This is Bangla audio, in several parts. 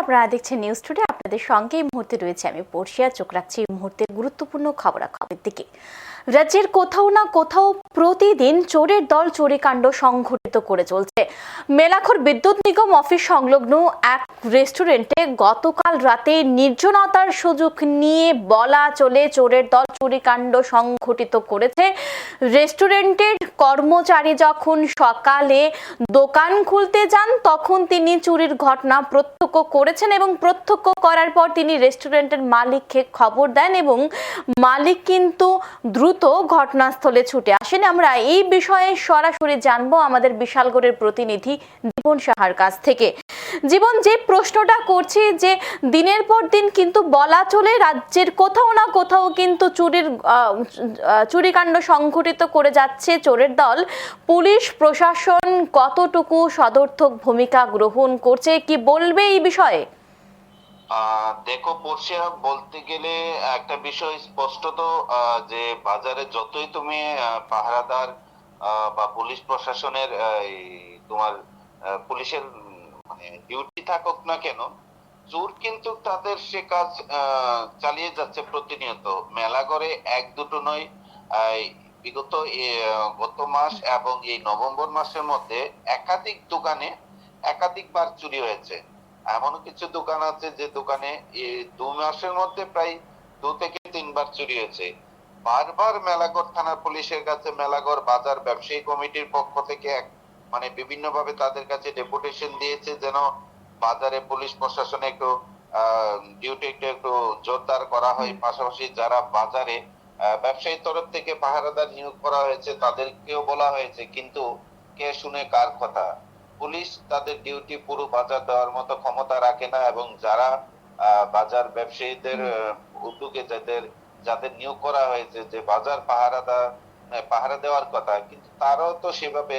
আপনারা দেখছেন নিউজ টুডে আপনাদের সঙ্গে এই মুহূর্তে রয়েছে আমি পড়শিয়া চোখ রাখছি এই মুহূর্তে গুরুত্বপূর্ণ খবরাখবরের দিকে। রাজ্যের কোথাও না কোথাও প্রতিদিন চোরের দল চোরিকাণ্ড সংঘটিত করে চলছে। মেলাখর বিদ্যুৎ নিগম অফিস সংলগ্ন এক রেস্টুরেন্টে গতকাল রাতে নির্জনতার সুযোগ নিয়ে বলা চলে চোরের দল চুরিকাণ্ড সংঘটিত করেছে। রেস্টুরেন্টের কর্মচারী যখন সকালে দোকান খুলতে যান, তখন তিনি চুরির ঘটনা প্রত্যক্ষ করেছেন এবং প্রত্যক্ষ করার পর তিনি রেস্টুরেন্টের মালিককে খবর দেন এবং মালিক কিন্তু দ্রুত ঘটনাস্থলে ছুটে আসেন। আমরা এই বিষয়ে সরাসরি জানব আমাদের বিশালগড়ের প্রতিনিধি জীবন সাহার কাছ থেকে। জীবন, যে প্রশ্নটা করছি যে দিনের পর দিন কিন্তু বলা চলে, রাজ্যের কোথাও না কোথাও কিন্তু চুরির চুরিকাণ্ড সংঘটিত করে যাচ্ছে চোরের দল। পুলিশ, প্রশাসন কতটুকু সদর্থক ভূমিকা গ্রহণ করছে, কি বলবে এই বিষয়ে? দেখো পড়শিয়া বলতে গেলে একটা বিষয় স্পষ্টত যে বাজারে যতই তুমি পাহারাদার বা পুলিশ প্রশাসনের তোমার পুলিশের মানে ডিউটি থাকুক না কেন, চোর কিন্তু তাদের সে কাজ চালিয়ে যাচ্ছে প্রতিনিয়ত। মেলা করে এক দুটো নয় বিগত গত মাস এবং এই নভেম্বর মাসের মধ্যে একাধিক দোকানে একাধিকবার চুরি হয়েছে। এমন কিছু দোকান আছে যে দোকানে এই দু মাসের মধ্যে প্রায় দু থেকে তিনবার চুরি হয়েছে। বারবার মেলাগড় থানার পুলিশের কাছে মেলাগড় বাজার ব্যবসায়ী কমিটির পক্ষ থেকে এক মানে বিভিন্ন ভাবে তাদের কাছে ডেপুটেশন দিয়েছে যেন বাজারে পুলিশ প্রশাসনে একটু ডিউটি একটু একটু জোরদার করা হয়। পাশাপাশি যারা বাজারে আহ, ব্যবসায়ী তরফ থেকে পাহারাদার নিয়োগ করা হয়েছে তাদেরকেও বলা হয়েছে কিন্তু কে শুনে কার কথা। পুলিশ তাদের ডিউটি পুরো বাজার দেওয়ার মতো ক্ষমতা রাখে না এবং যারা বাজার ব্যবসায়ীদের উদ্যোগে যাদের যাদের নিয়োগ করা হয়েছে যে বাজার পাহারাদা আহ, পাহারা দেওয়ার কথা কিন্তু তারাও তো সেভাবে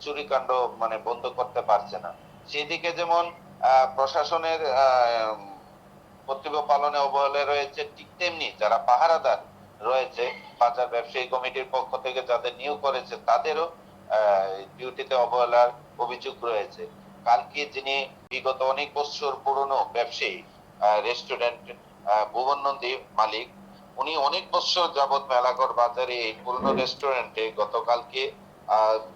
চুরিকাণ্ড মানে বন্ধ করতে পারছে না। সেদিকে যেমন আহ, প্রশাসনের কর্তব্য পালনে অবহেলা রয়েছে ঠিক তেমনি যারা পাহারাদার রয়েছে বাজার ব্যবসায়ী কমিটির পক্ষ থেকে যাদের নিয়োগ করেছে তাদেরও ডিউটিতে অবহেলার অভিযোগ রয়েছে। কালকে যিনি বিগত অনেক বছর পুরনো ব্যবসায়ী রেস্টুরেন্ট ভুবন নন্দী মালিক উনি অনেক বছর যাবৎ মেলাগড় বাজারে এই পুরনো রেস্টুরেন্টে গতকালকে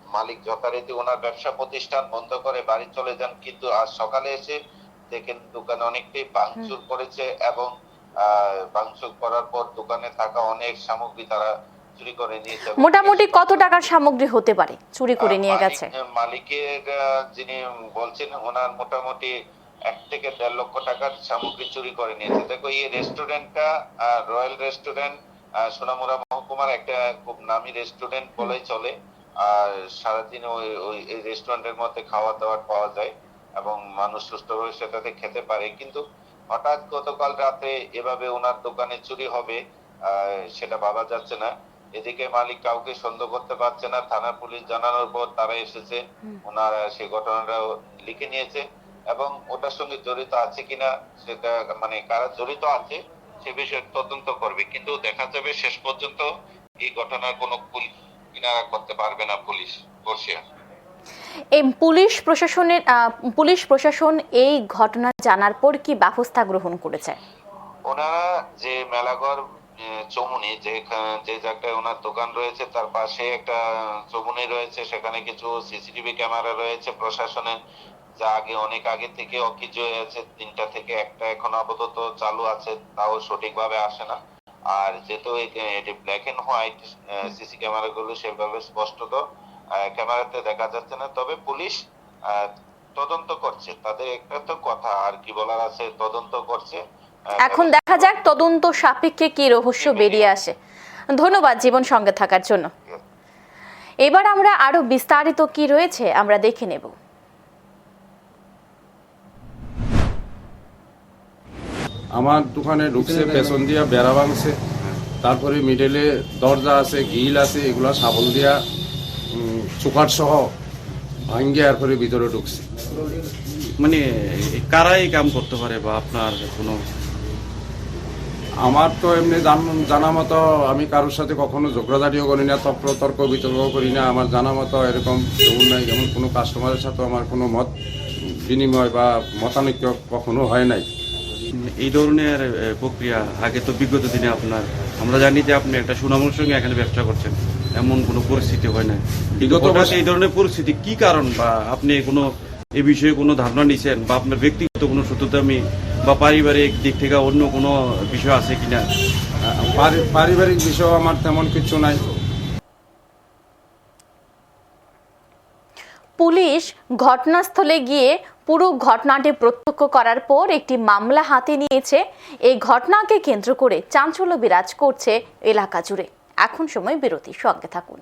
মালিক যথারীতি ওনার ব্যবসা প্রতিষ্ঠান বন্ধ করে বাড়ি চলে যান কিন্তু আজ সকালে এসে দেখেন দোকানে অনেকটাই ভাঙচুর করেছে এবং আহ, ভাঙচুর করার পর দোকানে থাকা অনেক সামগ্রী তারা চুরি করে নিয়েছে মোটামুটি কত টাকার সামগ্রী হতে পারে? চুরি করে নিয়ে গেছে। মালিকের যিনি বলছেন ওনার মোটামুটি এক থেকে দেড় লক্ষ টাকার সামগ্রী চুরি করে নিয়েছে। দেখো এই রেস্টুরেন্টটা রয়্যাল রেস্টুরেন্ট সোনামুড়া মহকুমার একটা খুব নামি রেস্টুরেন্ট বলেই চলে। আর সারাদিন ওই ওই এই রেস্টুরেন্টের মধ্যে খাওয়া দাওয়া পাওয়া যায় এবং মানুষ সুস্থভাবে সেটাতে খেতে পারে। কিন্তু হঠাৎ গতকাল রাতে এভাবে ওনার দোকানে চুরি হবে সেটা ভাবা যাচ্ছে না। এদিকে মালিক কাউকে সন্দেহ করতে পারছে না। থানা পুলিশ জানানোর পর তারা এসেছে। ওনারা সেই ঘটনাটা লিখে নিয়েছে এবং ওটার সঙ্গে জড়িত আছে কিনা সেটা মানে কারা জড়িত আছে সে বিষয়ে তদন্ত করবে। কিন্তু দেখা যাবে শেষ পর্যন্ত এই ঘটনার কোনো কিনারা করতে পারবে না পুলিশ বর্ষিয়া। এই পুলিশ প্রশাসনের পুলিশ প্রশাসন এই ঘটনা জানার পর কি ব্যবস্থা গ্রহণ করেছে? ওনারা যে মেলাঘর চৌমুনি, যে যে জায়গায় ওনার দোকান রয়েছে, তার পাশে একটা চৌমুনি রয়েছে, সেখানে কিছু সিসিটিভি ক্যামেরা রয়েছে প্রশাসনের যা আগে, অনেক আগে থেকে অকিজ হয়ে আছে, তিনটা থেকে একটা এখন আপাতত চালু আছে, তাও সঠিকভাবে আসে না। আর যেহেতু এটি black and white CC camera গুলো সেভাবে স্পষ্টত ক্যামেরাতে দেখা যাচ্ছে না, তবে পুলিশ তদন্ত করছে। তাদের একটা তো কথা, আর কি বলার আছে, তদন্ত করছে। এখন দেখা যাক তদন্ত সাপেক্ষে কি রহস্য বেরিয়ে আসে। ধন্যবাদ জীবন সঙ্গে থাকার জন্য। এবার আমরা আরও বিস্তারিত কি রয়েছে আমরা দেখে নেব। আমার দোকানে ঢুকছে পেছন দিয়া বেড়া ভাঙছে। তারপরে মিডলে দরজা আছে গিল আছে এগুলা সাবল দিয়া চুকাট সহ ভাঙ্গে এরপরে ভিতরে ঢুকছে। মানে কারাই কাম করতে পারে বা আপনার কোনো আমার তো এমনি জানা মতো আমি কারোর সাথে কখনো ঝগড়াঝাটিও করি না তর্ক তর্ক বিতর্ক করি না। আমার জানা মতো এরকম কেউ নাই যেমন কোনো কাস্টমারের সাথে আমার কোনো মত বিনিময় বা মতানৈক্য কখনো হয় নাই। এই ধরনের প্রক্রিয়া আগে তো বিগত দিনে আপনার আমরা জানি যে আপনি একটা সুনামের সঙ্গে এখানে ব্যবসা করছেন এমন কোনো পরিস্থিতি হয় না বিগত বছর- এই ধরনের পরিস্থিতি কি কারণ বা আপনি কোনো এ বিষয়ে কোনো ধারণা নিছেন বা আপনার ব্যক্তিগত কোনো সত্যতামি বা পারিবারিক দিক থেকে অন্য কোনো বিষয় আছে কিনা পারিবারিক বিষয় আমার তেমন কিছু নাই। পুলিশ ঘটনাস্থলে গিয়ে পুরো ঘটনাটি প্রত্যক্ষ করার পর একটি মামলা হাতে নিয়েছে। এই ঘটনাকে কেন্দ্র করে চাঞ্চল্য বিরাজ করছে এলাকা জুড়ে। এখন সময় বিরতির সঙ্গে থাকুন।